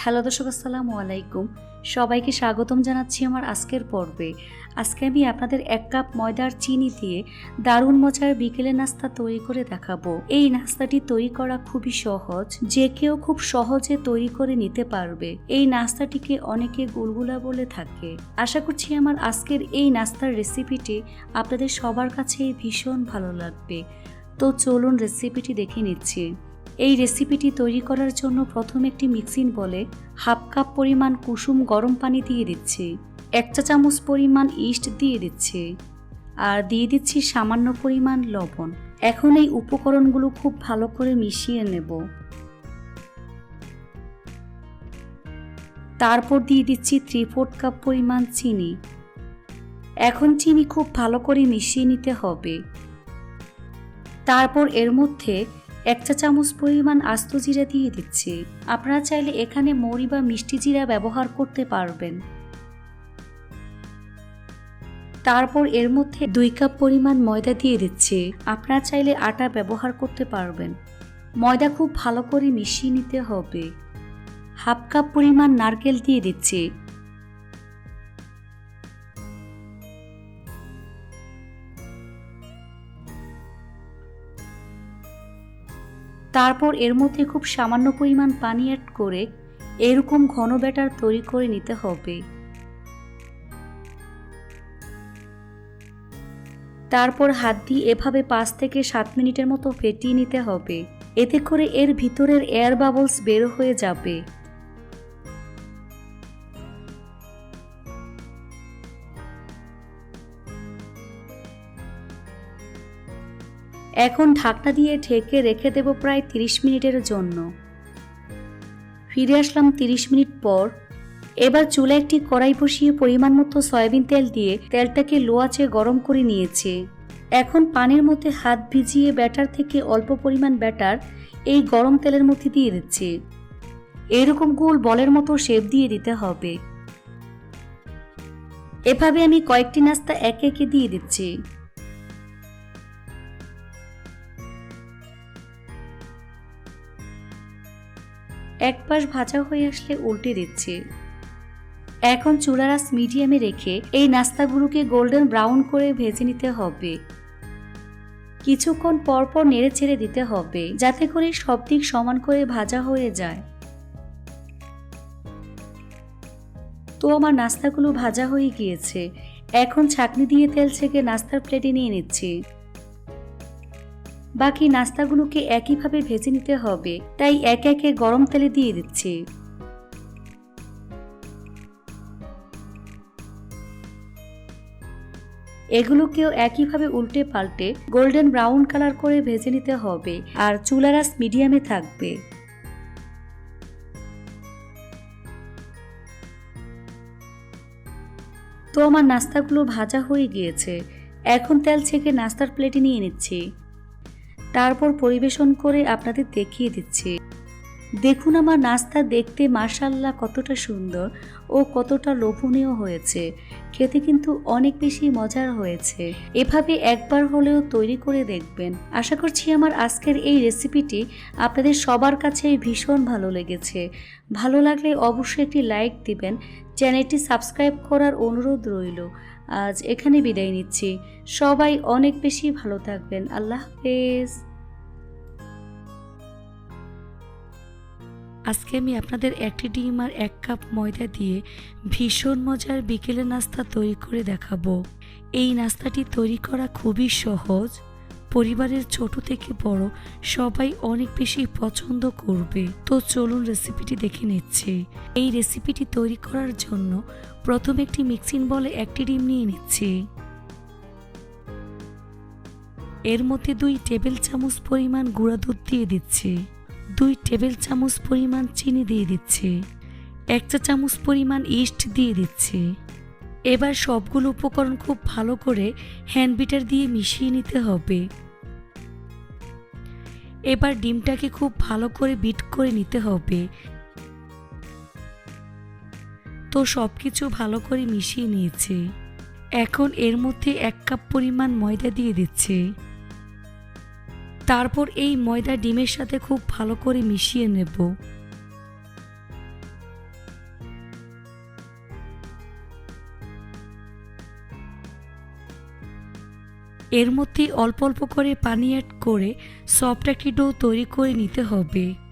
Hello দর্শক, আসসালামু আলাইকুম। সবাইকে স্বাগতম জানাচ্ছি আমার আজকের পর্বে। আজকে আমি আপনাদের এক কাপ ময়দার চিনি দিয়ে দারুণ মজার বিকেলে নাস্তা তৈরি করে দেখাবো। এই নাস্তাটি তৈরি করা খুবই সহজ, যে কেউ খুব সহজে তৈরি করে নিতে পারবে। এই নাস্তাটিকে অনেকে গুলগুলা বলে থাকে। আশা করছি আমার আজকের এই নাস্তার রেসিপিটি আপনাদের সবার কাছেই ভীষণ ভালো লাগবে। তো চলুন রেসিপিটি দেখে নিচ্ছি। এই রেসিপিটি তৈরি করার জন্য প্রথম একটি মিক্সিং বলে হাফ কাপ পরিমাণ কুসুম গরম পানি দিয়ে দিচ্ছি। এক চা চামচ পরিমাণ ইস্ট দিয়ে দিচ্ছি। আর দিয়ে দিচ্ছি সামান্য পরিমাণ লবণ। এখন এই উপকরণগুলো খুব ভালো করে মিশিয়ে নেব। তারপর দিয়ে দিচ্ছি থ্রি ফোর্থ কাপ পরিমাণ চিনি। এখন চিনি খুব ভালো করে মিশিয়ে নিতে হবে। তারপর এর মধ্যে এক চা চামচ পরিমাণ আস্ত জিরা দিয়ে দিচ্ছি। আপনারা চাইলে এখানে মরি বা মিষ্টি জিরা ব্যবহার করতে পারবেন। তারপর এর মধ্যে দুই কাপ পরিমাণ ময়দা দিয়ে দিচ্ছি। আপনারা চাইলে আটা ব্যবহার করতে পারবেন। ময়দা খুব ভালো করে মিশিয়ে নিতে হবে। হাফ কাপ পরিমাণ নারকেল দিয়ে দিচ্ছি। তারপর এর মধ্যে খুব সামান্য পরিমাণ পানি অ্যাড করে এরকম ঘন ব্যাটার তৈরি করে নিতে হবে। তারপর হাত দিয়ে এভাবে পাঁচ থেকে সাত মিনিটের মতো ফেটিয়ে নিতে হবে। এতে করে এর ভিতরের এয়ার বাবলস বের হয়ে যাবে। এখন ঢাকনা দিয়ে ঢেকে রেখে দেব প্রায় 30 মিনিটের জন্য। ফিরে আসলাম 30 মিনিট পর। এবার চুলে একটি কড়াই বসিয়ে পরিমাণ মতো সয়াবিন তেল দিয়ে তেলটাকে লো আঁচে গরম করে নিয়েছে। এখন পানির মধ্যে হাত ভিজিয়ে ব্যাটার থেকে অল্প পরিমাণ ব্যাটার এই গরম তেলের মধ্যে দিয়ে দিচ্ছি। এরকম গোল বলের মতো শেপ দিয়ে দিতে হবে। এভাবে আমি কয়েকটি নাস্তা একে একে দিয়ে দিচ্ছি। এক পাশ ভাজা হয়ে আসলে উল্টে দিচ্ছি। এখন চুলারাস মিডিয়ামে রেখে এই নাস্তাগুলোকে গোল্ডেন ব্রাউন করে ভেজে নিতে হবে। কিছুক্ষণ পর পর নেড়ে ছেড়ে দিতে হবে, যাতে করে সব দিক সমান করে ভাজা হয়ে যায়। তো আমার নাস্তাগুলো ভাজা হয়ে গিয়েছে। এখন ছাকনি দিয়ে তেল ছেঁকে নাস্তার প্লেটে নিয়ে নিচ্ছি। বাকি নাস্তাগুলোকে একইভাবে ভেজে নিতে হবে। তাই একে একে গরম তেলে দিয়ে দিচ্ছি। এগুলোকেও একইভাবে উল্টে পাল্টে গোল্ডেন ব্রাউন কালার করে ভেজে নিতে হবে আর চুলারাস মিডিয়ামে থাকবে। তো আমার নাস্তাগুলো ভাজা হয়ে গিয়েছে। এখন তেল ছেঁকে নাস্তার প্লেটে নিয়ে নিচ্ছি। তারপর পরিবেশন করে আপনাদের দেখিয়ে দিচ্ছি। দেখুন আমার নাস্তা দেখতে মার্শাল্লাহ কতটা সুন্দর ও কতটা লোভনীয় হয়েছে। খেতে কিন্তু অনেক বেশি মজার হয়েছে। এভাবে একবার হলেও তৈরি করে দেখবেন। আশা করছি আমার আজকের এই রেসিপিটি আপনাদের সবার কাছে ভীষণ ভালো লেগেছে। ভালো লাগলে অবশ্যই একটি লাইক দিবেন। চ্যানেলটি সাবস্ক্রাইব করার অনুরোধ রইল। আজ এখানে বিদায় নিচ্ছি। সবাই অনেক বেশি ভালো থাকবেন। আল্লাহ হাফেজ। আজকে আমি আপনাদের একটি ডিম আর এক কাপ ময়দা দিয়ে ভীষণ মজার বিকেলে নাস্তা তৈরি করে দেখাবো। এই নাস্তাটি তৈরি করা খুবই সহজ। পরিবারের ছোট থেকে বড় সবাই অনেক বেশি পছন্দ করবে। তো চলুন রেসিপিটি দেখে নিচ্ছি। এই রেসিপিটি তৈরি করার জন্য প্রথম একটি মিক্সিং বলে একটি ডিম নিয়ে নিচ্ছি। এর মধ্যে দুই টেবিল চামচ পরিমাণ গুঁড়া দুধ দিয়ে দিচ্ছি। দুই টেবিল চামচ পরিমাণ চিনি দিয়ে দিচ্ছে। এক চা চামচ পরিমাণ ইস্ট দিয়ে দিচ্ছে। এবার সবগুলো উপকরণ খুব ভালো করে হ্যান্ড বিটার দিয়ে মিশিয়ে নিতে হবে। এবার ডিমটাকে খুব ভালো করে বিট করে নিতে হবে। তো সব কিছু ভালো করে মিশিয়ে নিয়েছে। এখন এর মধ্যে এক কাপ পরিমাণ ময়দা দিয়ে দিচ্ছি। তারপর এই ময়দা ডিমের সাথে খুব ভালো করে মিশিয়ে নেব। এর মধ্যে অল্প অল্প করে পানি অ্যাড করে সফট একটি ডো তৈরি করে নিতে হবে।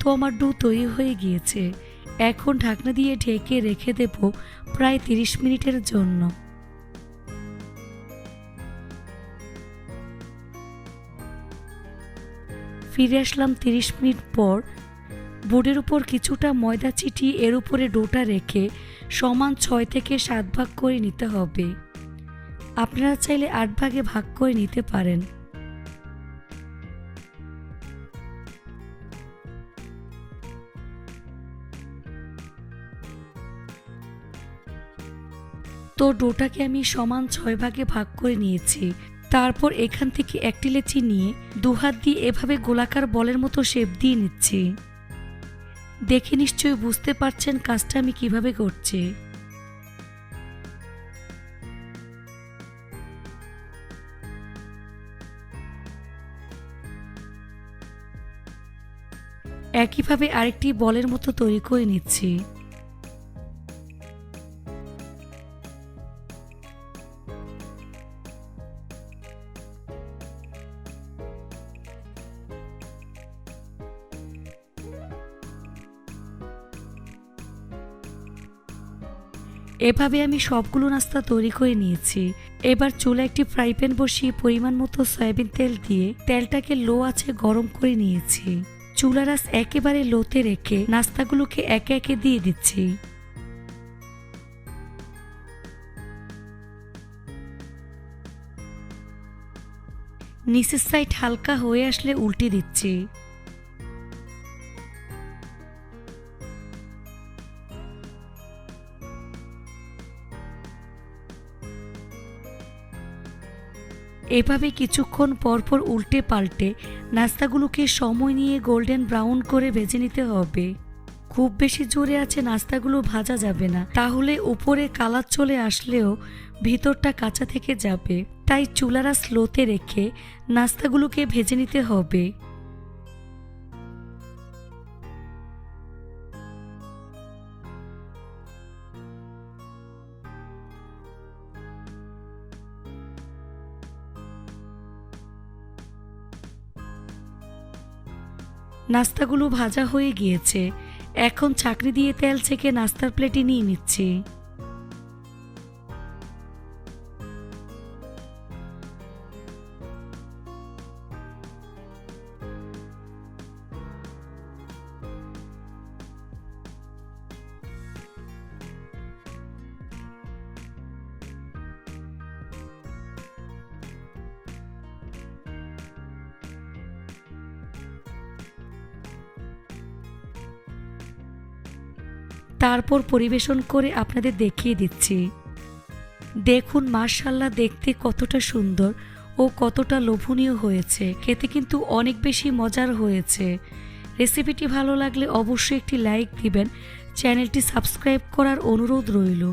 তো আমার ডু তৈরি হয়ে গিয়েছে। এখন ঢাকনা দিয়ে ঢেকে রেখে দেব প্রায় তিরিশ মিনিটের জন্য। ফিরে আসলাম তিরিশ মিনিট পর। বোর্ডের উপর কিছুটা ময়দা ছিটিয়ে এর উপরে ডোটা রেখে সমান ছয় থেকে সাত ভাগ করে নিতে হবে। আপনারা চাইলে আট ভাগে ভাগ করে নিতে পারেন। তো ডোটাকে আমি সমান ছয় ভাগে ভাগ করে নিয়েছি। তারপর এখান থেকে একটি লেচি নিয়ে দুহাত দিয়ে এভাবে গোলাকার বলের মতো শেপ দিয়ে নিচ্ছি। দেখে নিশ্চয়ই বুঝতে পারছেন কাজটা আমি কীভাবে করছি। একইভাবে আরেকটি বলের মতো তৈরি করে নিচ্ছি। এভাবে আমি সবগুলো নাস্তা তৈরি করে নিয়েছি। এবার চুলা একটি ফ্রাই প্যান বসিয়ে পরিমাণ মতো সয়াবিন তেল দিয়ে তেলটাকে লো আছে গরম করে নিয়েছি। চুলার আঁচ একেবারে লোতে রেখে নাস্তাগুলোকে একে একে দিয়ে দিচ্ছি। নিচের সাইড হালকা হয়ে আসলে উল্টে দিচ্ছি। এভাবে কিছুক্ষণ পরপর উল্টে পাল্টে নাস্তাগুলোকে সময় নিয়ে গোল্ডেন ব্রাউন করে ভেজে নিতে হবে। খুব বেশি জোরে আছে নাস্তাগুলো ভাজা যাবে না। তাহলে উপরে কালার চলে আসলেও ভিতরটা কাঁচা থেকে যাবে। তাই চুলারা স্লোতে রেখে নাস্তাগুলোকে ভেজে নিতে হবে। নাস্তাগুলো ভাজা হয়ে গিয়েছে। এখন চাকরি দিয়ে তেল ছেঁকে নাস্তার প্লেটে নিয়ে নিচ্ছি। তারপর পরিবেশন করে আপনাদের দেখিয়ে দিচ্ছি। দেখুন মার্শাল্লাহ দেখতে কতটা সুন্দর ও কতটা লোভনীয় হয়েছে। খেতে কিন্তু অনেক বেশি মজার হয়েছে। রেসিপিটি ভালো লাগলে অবশ্যই একটি লাইক দিবেন। চ্যানেলটি সাবস্ক্রাইব করার অনুরোধ রইল।